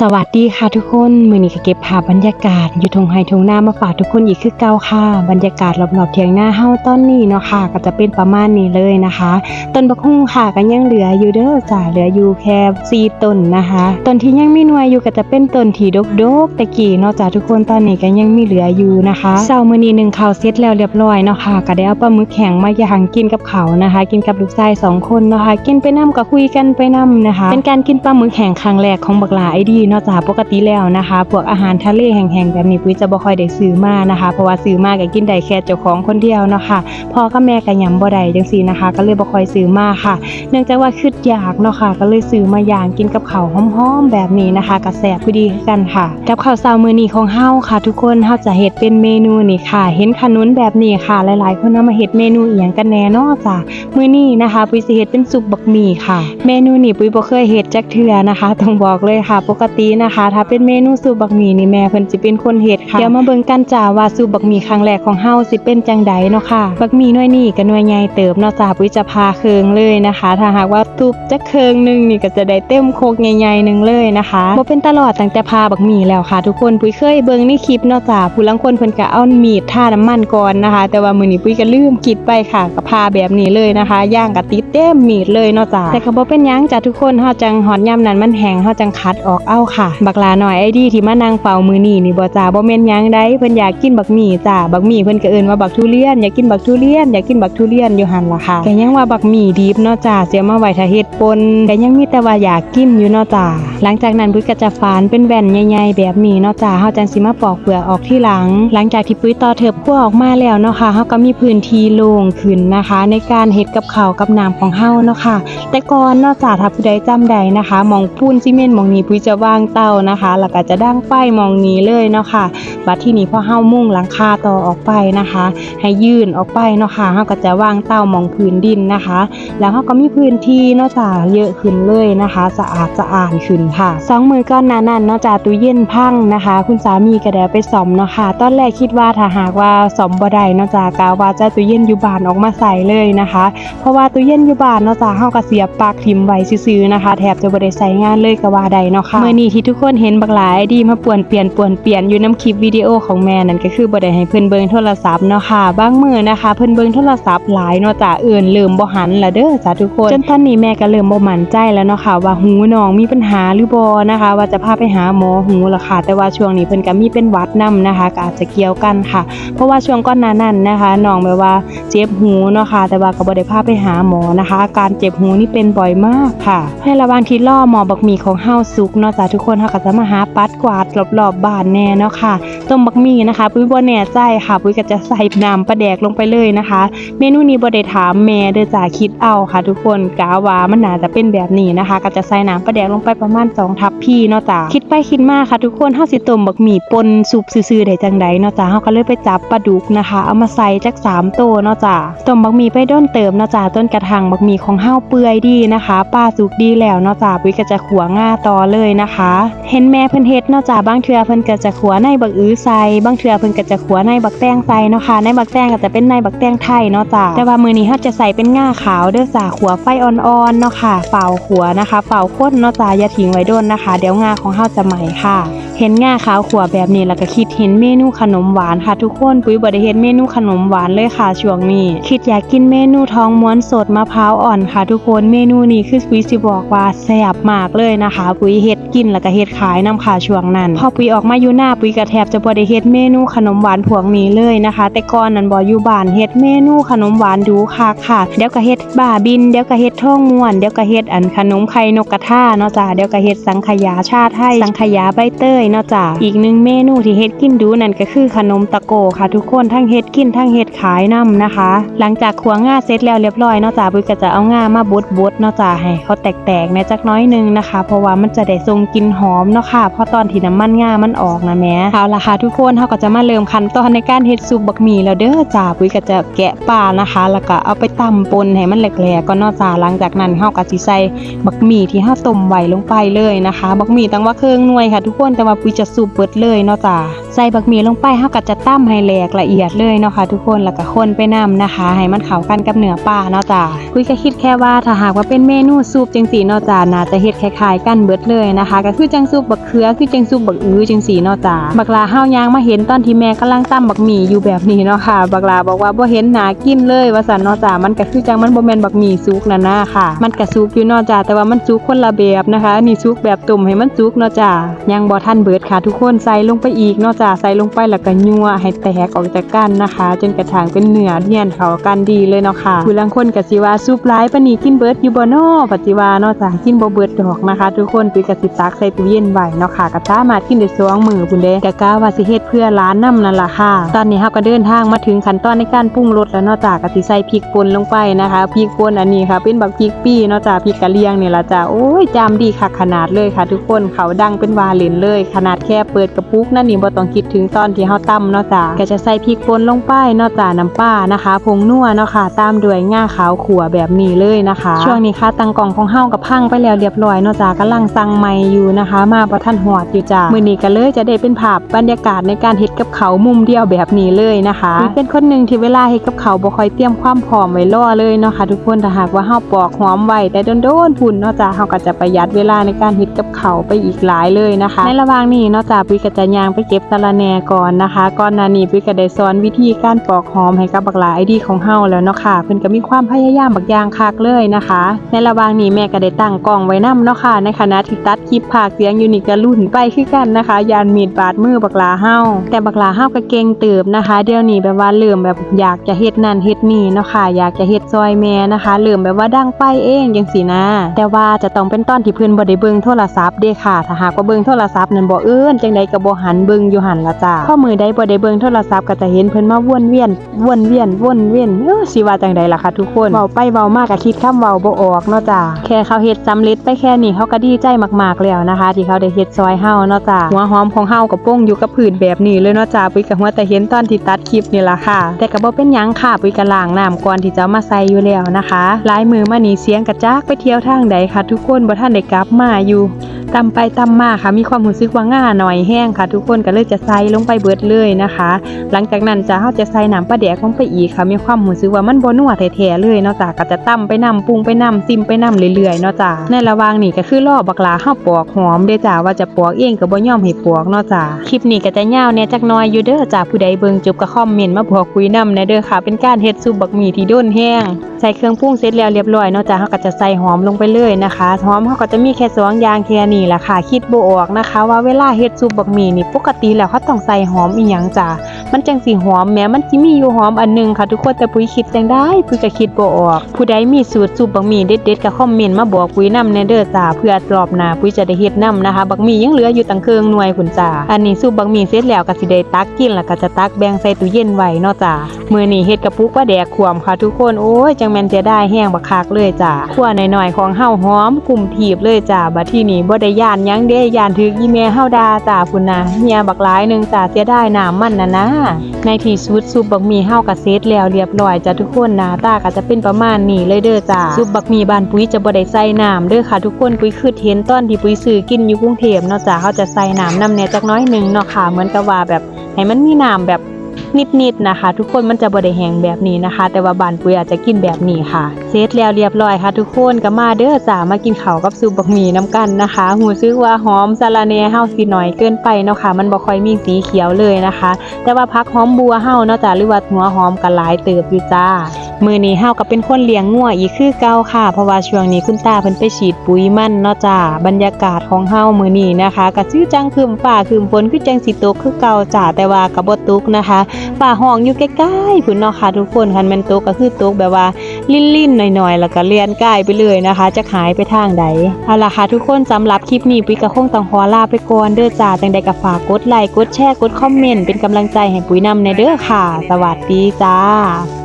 สวัสดีค่ะทุกคนมือนี้ก็เก็บภาพบรรยากาศ อยู่ทงไฮทงหน้ามาฝากทุกคนอีกคือเก่าค่ะ บรรยากาศรอบๆเทียงหน้าเฮ้าตอนนี้เนาะค่ะ ก็จะเป็นประมาณนี้เลยนะคะ ต้นบักฮุ่งค่ะก็ยังเหลืออยู่เด้อจ้าเหลืออยู่แค่สี่ต้นนะคะต้นที่ยังไมีหน่วยอยู่ก็จะเป็นต้นที่ดกๆตะกี้เนาะจ้าทุกคนตอนนี้ก็ยังมีเหลืออยู่นะคะเช้ามื้อนี้หนึ่งข้าวเสร็จแล้วเรียบร้อยเนาะค่ะก็ได้เอาปลาหมึกแข็งมาย่างกินกับเขานะคะ กินกับลูกชายสองคนเนาะค่ะกินไปน้ำก็คุยกันไปน้ำนะคะ เป็นการกินปลาหมึกแห้งครั้งแรกของบักหลาไอดีเนาะจ้าปกติแล้วนะคะพวกอาหารทะเลแห้งๆแบบนี้ปุ้ยจะบ่ค่อยได้ซื้อมานะคะ เพราะว่าซื้อมาก็กินได้แค่เจ้าของคนเดียวเนาะค่ะพ่อกับแม่ก็ยำบ่ได้จังซี่นะคะ ก็เลยบ่ค่อยซื้อมาค่ะ เนื่องจากว่าคืดอยากเนาะค่ะ ก็เลยซื้อมาย่างกินกับข้าวหอมๆแบบนี้นะคะก็แซ่บพอดีกันค่ะ กับข้าวเช้ามื้อนี้ของเฮาค่ะ ทุกคนเฮาจะเฮ็ดเป็นเมนูนี่ค่ะ เห็นขนุนแบบนี้ค่ะ หลายๆ คนเอามาเฮ็ดเมนูอีหยังกันแน่เนาะจ้ะมื้อนี้นะคะปุ้ยสิเฮ็ดเป็นซุปบักหมี่ค่ะ เมนูนี้ปุ้ยบ่เคยเฮ็ดจักเทื่อนะคะต้องบอกเลยค่ะ ปกตินะคะ ถ้าเป็นเมนูซุปบักหมี่นี่แม่เพิ่นสิเป็นคนเฮ็ดค่ะเดี๋ยวมาเบิ่งกันจ้าว่าซุปบักหมี่ครั้งแรกของเฮาสิเป็นจังใดเนาะค่ะ บักหมี่หน่วยนี้ก็หน่วยใหญ่เติบเนาะจ้าปุ้ยจะพาเคืองเลยนะคะ ถ้าหากว่าทุบจักเคืองหนึงนี่ก็จะได้เต็มโคกใหญ่ๆหนึงเลยนะคะบ่เป็นตลอดตั้งแต่พาบักหมี่แล้วค่ะ ทุกคนปุ้ยเคยเบิ่งในคลิปเนาะจ้าผู้ลางคนเพิ่นก็เอามีดท่าน้ำมันก่อนนะคะ แต่ว่ามื้อนี้ปุ้ยก็ลืมคิดไปค่ะก็พาแบบนี้เลยนะคะย่างกะติดเต็มมีดเลยเนาะจ้าแต่ก็บ่เป็นหยังจ้าทุกคนเฮาจังหอนยานั้นมันแห้งเฮาจังคัดออกเอาค่ะ บักลาหน่อยไอ้ดีที่มานั่งเฝ้ามือนี้นี่บ่จ้าบ่แม่นยังได้เพิ่นอยากกินบักหมี่จ้าบักหมี่เพิ่นก็เอิ้นว่าบักทุเรียนอยากกินบักทุเรียนอยากกินบักทุเรียนอยู่หั่นล่ะค่ะก็ยังว่าบักหมี่ดิบเนาะจ้าเสียมาไว้ถ้าเฮ็ดปนก็ยังมีแต่ว่าอยากกินอยู่เนาะจ้าหลังจากนั้นปุ้ยก็จะฝานเป็นแว่นใหญ่ๆแบบนี้เนาะจ้าเฮาจังสิมาปอกเปลือกออกที่หลัง หลังจากที่ปุ้ยต่อเถิบขั้วออกมาแล้วเนาะค่ะเฮาก็มีพื้นที่โล่งขึ้นนะคะ ในการเฮ็ดกับข้าวกับน้ำของเฮาเนาะค่ะ แต่ก่อนเนาะจ้าถ้าผู้ใดจำได้นะคะมองปูนซีเมนต์มองนี้ปุ้ยจะวางเตานะคะแล้วก็จะดั้งไฟมองนี้เลยเนาะค่ะบัดที่นี้พอเฮามุ่งหลังคาต่อออกไปนะคะ ให้ยื่นออกไปเนาะค่ะเฮาก็จะวางเตามองพื้นดินนะคะ แล้วเฮาก็มีพื้นที่เนาะจ้าเยอะขึ้นเลยนะคะ สะอาดสะอาดขึ้นค่ะสองมือก้อนนานั้นเนาะจ้าตู้เย็นพังนะคะ คุณสามีก็ได้ไปซ่อมเนาะค่ะตอนแรกคิดว่าถ้าหากว่าซ่อมบ่ได้เนาะจ้ากะว่าจะตู้เย็นอยู่บ้านออกมาใส่เลยนะคะ เพราะว่าตู้เย็นอยู่บ้านเนาะจ้าเฮาก็เสียบปลั๊กทิ่มไว้ซื่อๆนะคะ แทบจะบ่ได้ใช้งานเลยก็ว่าได้เนาะค่ะมื้อนี้ที่ทุกคนเห็นบักหลายดีมาป่วนเปลี่ยนป่วนเปลี่ยนอยู่น้ำคลิปวิดีโอของแม่นั่นก็คือบ่ได้ให้เพิ่นเบิ่งโทรศัพท์เนาะค่ะบางมือนะคะ เพิ่นเบิ่งโทรศัพท์หลายเนาะจ้าเอื่นเริ่มบ่หันละเด้อจ้าทุกคนจนตอนนี้แม่ก็เริ่มบ่มั่นใจแล้วเนาะค่ะว่าหูน้องมีปัญหาหรือบ่นะคะ ว่าจะพาไปหาหมอหูละค่ะ แต่ว่าช่วงนี้เพิ่นก็มีเป็นวัดนํนะคะก็อาจจะเกี่ยวกันค่ะ เพราะว่าช่วงก่อนหน้านั้นนะคะน้องแบบว่าเจ็บหูเนาะค่ะ แต่ว่าก็บ่ได้พาไปหาหมอนะคะอาการเจ็บหูนี่เป็นบ่อยมากค่ะในระหว่างที่รอหมอบักมีของเฮาสุกเนาะจ้ะทุกคนเฮาก็จะมาหาปัดกวาดรอบๆบ้านแน่เนาะค่ะต้มบักหมี่นะคะปุ้ยบ่แน่ใจค่ะปุ้ยก็จะใส่น้ำปลาแดกลงไปเลยนะคะ เมนูนี้บ่ได้ถามแม่เด้อจ้ะคิดเอาค่ะ ทุกคนกะว่ามันน่าจะเป็นแบบนี้นะคะ ก็จะใส่น้ำปลาแดกลงไปประมาณ2ทัพพี่เนาะจ้ะคิดไปคิดมาค่ะ ทุกคนเฮาสิต้มบักหมี่ปนซุปซื่อๆได้จังใดเนาะจ้ะเฮาก็เลยไปจับปลาดุกนะคะ เอามาใส่จัก3โตวเนาะจ้ะต้มบักหมี่ไปด้นเติมเนาะจ้ะต้นกระถางบักหมี่ของเฮาเปื่อยดีนะคะปลาสุกดีแล้วเนาะจ้ะปุ้ยก็จะขัวง่าต่อเลยนะคะเห็นแม่เพิ่นเฮ็ดนอกจากบางเทื่อเพิ่นก็จะขัวในบักอื้อใส่บางเทื่อเพิ่นก็จะขัวในบักแตงใส่เนาะค่ะในบักแตงก็จะเป็นในบักแตงไทยเนาะจ้าแต่ว่ามื้อนี้เฮาจะใส่เป็นง่าขาวเด้อจ้าขัวไฟอ่อนๆเนาะค่ะเป่าขัวนะคะเป่าข้นเนาะจ้าอย่าทิ้งไว้โดนนะคะ เดี๋ยวง่าของเฮาจะไหม่ค่ะเห็นง่าขาวขัวแบบนี้แล้วก็คิดเห็นเมนูขนมหวานค่ะทุกคนปุ้ยบ่ได้เฮ็ดเมนูขนมหวานเลยค่ะช่วงนี้คิดอยากกินเมนูทองม้วนสดมะพร้าวอ่อนค่ะทุกคนเมนูนี้คือปุ้ยสิบอกว่าแซ่บมากเลยนะคะ ปุ้ยเฮ็ดกินแล้วก็เฮ็ดขายนำค่ะช่วงนั้นพอปุ้ยออกมาอยู่หน้าปุ้ยก็แทบจะบ่ได้เฮ็ดเมนูขนมหวานพวกนี้เลยนะคะ แต่ก่อนนั้นบ่อยู่บ้านเฮ็ดเมนูขนมหวานดูค่ะค่ะเดี๋ยวก็เฮ็ดบ้าบินเดี๋ยวก็เฮ็ดทองม้วนเดี๋ยวก็เฮ็ดอันขนมไข่นกกระทาเนาะจ้ะเดี๋ยวก็เฮ็ดสังขยาชาไทยสังขยาใบเตยเนาะจ้ะอีกหนึ่งเมนูที่เฮ็ดกินดูนั่นก็คือขนมตะโกค่ะ ทุกคนทั้งเฮ็ดกินทั้งเฮ็ดขายนํนะคะ หลังจากขัวง่าเสร็จแล้วเรียบร้อยเนาะจ้ะปุ้ยก็จะเอาง่ามาบดบดเนาะจ้ะให้เขาแตกๆแหน่จักน้อยหนึงนะคะ เพราะว่ามันจะได้ทรงกลิ่นหอมเนาะค่ะเพราะตอนที่น้ำมันง่ามันออกนะแม่เอาละค่ะทุกคนเฮาก็จะมาเริ่มขั้นตอนในการเฮ็ดซุปบักหมี่แล้วเด้อจ้ะปุ้ยก็จะแกะปลานะคะ แล้วก็เอาไปตำปนให้มันแหลกๆก็เนาะจ้ะหลังจากนั้นเฮาก็สิใส่บักหมี่ที่เฮาต้มไว้ลงไปเลยนะคะ บักหมี่ตั้งว่าเครื่องหน่วยค่ะ ทุกคนแต่ว่าปุ้ยจะสูบเบิดเลยเนาะจ้าใส่บักหมี่ลงไปเฮาก็จะตั้มให้แหลกละเอียดเลยเนาะค่ะทุกคนแล้วก็คนไปนำนะคะ ให้มันเข้ากันกับเนื้อปลาเนาะจ้าปุ้ยก็คิดแค่ว่าถ้าหากว่าเป็นเมนูซุปจังสีเนาะจ้าน่าจะเฮ็ดคล้ายๆกันเบิดเลยนะคะ ก็คือจังซุปบักเขือคือจังซุปบักอื้อจังสีเนาะจ้าบักลาเฮายางมาเห็นตอนที่แม่กำลังตั้มบักหมี่อยู่แบบนี้เนาะค่ะ บักลาบอกว่าบ่เห็นหนากินเลยว่าซั่นเนาะจ้ามันก็คือจังมันบ่แม่นบักหมี่สุกนั่นนะค่ะ มันก็สุกอยู่เนาะจ้าแต่ว่ามันสุกคนละแบบนะคะอันนี่สุกแบบตุ่มให้มันสุกเนาะจ้ายังบ่ทันเบิดค่ะทุกคนใส่ลงไปอีกนาะจ้าใส่ลงไปแล้วก็ยั่วให้แตกออกจากกันนะคะ จนกระทั่งเป็นเนื้อเนียนเข้ากันดีเลยเนาะค่ะผู้ลางคนก็สิว่าซุปหลายปนีกินเบิดอยู่บ่นาะปัจจิว่านาะจ้ากกินบ่เบิดดอกนะคะ ทุกคนปีกสิตักใส่ตู้เย็นไว้เนาะค่ะก็สามากินได้สองมือพุ่นเดก็กะว่าสิเฮ็ดเพื่อร้านน้ำนั่นล่ะค่ะ ตอนนี้เฮาก็เดินทางมาถึงขั้นตอนในการปรุงรสแล้วนาะจ้าก็สิใส่พริกป่นลงไปนะคะพริกป่นอันนี้ค่ะ เป็นแบักพริกปี้นาะจ้าพริกกะเหรี่ยงเนี่ยละจ้าโอ้ยจามดีคักขนาดเลยค่ะ ทุกคนเขาดังเป็นวาเลนเลยขนาดแค่เปิดกระปุกนั่นนี่บ่ต้องคิดถึงตอนที่เฮาตำเนาะจ้าก็จะใส่พริกป่นลงไปเนาะจ้าน้ำปลานะคะผงนัวเนาะค่ะ ตามด้วยง่าขาวขัวแบบนี้เลยนะคะ ช่วงนี้ค่ะตังกล่องของเฮากับพังไปแล้วเรียบร้อยเนาะจ้ากำลังสั่งใหม่อยู่นะคะ มาบ่ทันหอดอยู่จ้ามื้อนี้ก็เลยจะได้เป็นภาพบรรยากาศในการเฮ็ดกับเขามุมเดียวแบบนี้เลยนะคะเป็นคนหนึ่งที่เวลาเฮ็ดกับเขาบ่ค่อยเตรียมความพร้อมไว้รอเลยเนาะค่ะทุกคนถ้าหากว่าเฮาปอกหอมไว้แต่โดนๆพุ่นเนาะจ้าเฮาก็จะประหยัดเวลาในการเฮ็ดกับเขาไปอีกหลายเลยนะคะ ในระหว่างนี้นาะจ้าปุ้ยก็จะยางไปเก็บสะระแหน่ก่อนนะคะ ก่อนหน้านี้ปุ้ยก็ได้สอนวิธีการปอกหอมให้กับบักหลาไอดีของเฮาแล้วเนาะค่ะเพิ่นก็มีความพยายามบักอย่างคักเลยนะคะ ในระหว่างนี้แม่ก็ได้ตั้งกล้องไว้นํเนาะค่ะ ในขณะที่ตัดคลิปภาคเสียงยูนี่ก็ลุ่นไปคือกันนะคะ ยานมีดบาดมือบักหลาเฮาแต่บักหลาเฮาก็เก่งเติบนะคะ เดี๋ยวนี้แบบว่าเริ่มแบบอยากจะเฮ็ดนั่นเฮ็ดนี่เนาะค่ะ อยากจะเฮ็ดซอยแม่นะคะเริ่มแบบว่าดังไปเองจังซี่นะแต่ว่าจะต้องเป็นตอนที่เพิ่นบ่ได้เบิ่งโทรศัพท์เด้ค่ะถ้าหากว่าเบิ่งโทรศัพท์นั่นบเอิ้นจังใดก็บ่หันเบิ่งอยู่หันละจ้าพอมือใดบ่ได้เบิ่งโทรศัพท์ก็จะเห็นเพิ่นมาวนเวียนวนเวียนวนเวียนเออสิว่าจังใดล่ะคะทุกคนเว้าไปเว้ามากก็คิดคำเว้าบ่ออกเนาะจ้าแค่เขาเฮ็ดสำเร็จไปแค่นี้เขาก็ดีใจมากๆแล้วนะคะ ที่เขาได้เฮ็ดซอยเฮาเนาะจ้าหัวหอมของเฮาก็ป้งอยู่กับพื้นแบบนี้เลยเนาะจ้าปุ้ยก็หัวแต่เห็นตอนที่ตัดคลิปนี่ล่ะค่ะ แต่ก็บ่เป็นหยังค่ะปุ้ยก็ล้างน้ำก่อนที่จะเอามาใส่อยู่แล้วนะคะหลายมือมานี่เสียงกระจากไปเที่ยวทางใดค่ะ ทุกคนบ่ทันได้กลับมาอยู่ ตำไปตำมาค่ะ มีความรู้สึกว่าง่าหน่อยแห้งค่ะ ทุกคนก็เลยจะใส่ลงไปเบิดเลยนะคะ หลังจากนั้นจะเฮาจะใส่น้ำปลาแดกลงไปอีกค่ะ มีความรู้สึกว่ามันบ่นัวแท้ๆเลยเนาะจ้ะก็จะตำไปนำปรุงไปนำซิมไปนำเรื่อยๆเนาะจ้ะในระหว่างนี้ก็คือรอบักลาเฮาปอกหอมเด้จ้ะว่าจะปอกเองก็บ่ยอมให้ปอกเนาะจ้ะคลิปนี้ก็จะยาวแหน่จักน่อยอยู่เด้อจ้ะผู้ใดเบิ่งจบก็คอมเมนต์มาบอกคุยนำแน่เด้อค่ะ เป็นการเฮ็ดซุปบักหมี่ที่โดนแห้ง ส่เครื่องปรุงเสร็จแล้วเรียบร้อยเนาะจ้ะเฮาก็จะใส่หอมลงไปเลยนะคะหอมเฮาก็จะมีแค่สองอย่างแค่นี้แหละค่ะ คิดบ่ออกนะคะ ว่าเวลาเฮ็ดซุปบักหมี่นี่ปกติแล้วเขาต้องใส่หอมอีหยังจ้ะ มันจังสิหอมแม้มันสิมีอยู่หอมอันหนึงค่ะทุกคนแต่ปุ้ยคิดจังได้ปุ้ยก็คิดบ่ออก ผู้ใดมีสูตรซุปบักหมี่เด็ดๆก็คอมเมนต์มาบอกปุ้ยนำแน่เด้อจ้าเพื่อรอบหน้าปุ้ยจะได้เฮ็ดนํนะคะ บักหมี่ยังเหลืออยู่ตังเครื่องหน่วยพุ่นจ้าอันนี้ซุปบักหมี่เสร็จแล้วก็สิได้ตักกินแล้วก็จะตักแบ่งใส่ตู้เย็นไว้เนาะจ้ามื้อนี้เฮ็ดกระปุกว่าแดกขวมค่ะทุกคนโอ้ยจังแม่นเสียดายแห้งบักคักเลยจ้าขั่วหน่อยๆของเฮาหอมกลุ่มถีบเลยจ้าบัดที่นี้บ่ได้ย่านยังเด้ย่านถึกอีแม่เฮาดาจ้าพุ่นนะเฮียบักหลายหนึงจ้าเสียดายน้ำมันน่ะนะในที่สุดซุปบักหมี่เฮาก็เสร็จแล้วเรียบร้อยจ้าทุกคนหน้าตาก็จะเป็นประมาณนี้เลยเด้อจ้าซุปบักหมี่บ้านปุ้ยจะบ่ได้ใส่น้ำเด้อค่ะทุกคนปุ้ยคือเห็นตอนที่ปุ้ยซื้อกินอยู่กรุงเทพเนาะจ้าเขาจะใส่น้ำนำแหน่จักหน้อยหนึงเนาะค่ะเหมือนกับว่าแบบให้มันมีน้ำแบบ นิดๆนะคะ ทุกคนมันจะบดแหงแบบนี้นะคะ แต่ว่าบานปุยอาจจะกินแบบนี้ค่ะเซตแล้วเรียบร้อยค่ะ ทุกคนก็มาเด้อจ้ามากินข้าวกับซุปบักหมี่น้ำกันนะคะหูซื้อว่าหอมซาลาเน่เฮาสิหน่อยเกินไปเนาะค่ะมันบ่ค่อยมีสีเขียวเลยนะคะ แต่ว่าพักหอมบัวเฮาเนาะจ้าหรือว่าหัวหอมก็หลายเติบอยู่จ้า มือนี้เฮาก็เป็นคนเลี้ยงงัวอีกคือเก่าค่ะ เพราะว่าช่วงนี้คุณตาเพิ่นไปฉีดปุ๋ยมันเนาะจ้าบรรยากาศของเฮามือนี้นะคะก็ชื่อจังคืมฟ้าคืมฝนคือจังสิตกคือเก่าจ้าแต่ว่าก็บ่ตกนะคะฟ้าห้องอยู่ใกล้ๆพุ่นเนาะค่ะทุกคนคันแม่นตกก็คือตกแบบว่าลิ่นๆหน่อยๆ แล้วก็เลียนใกล้ไปเลยนะคะ จะหายไปทางใดเอาล่ะค่ะทุกคนสำหรับคลิปนี้ปุ้ยก็คงต้องขอลาไปก่อนเด้อจ้าจังใดก็ฝากกดไลค์กดแชร์กดคอมเมนต์เป็นกำลังใจให้ปุ้ยนำในเด้อค่ะ สวัสดีจ้า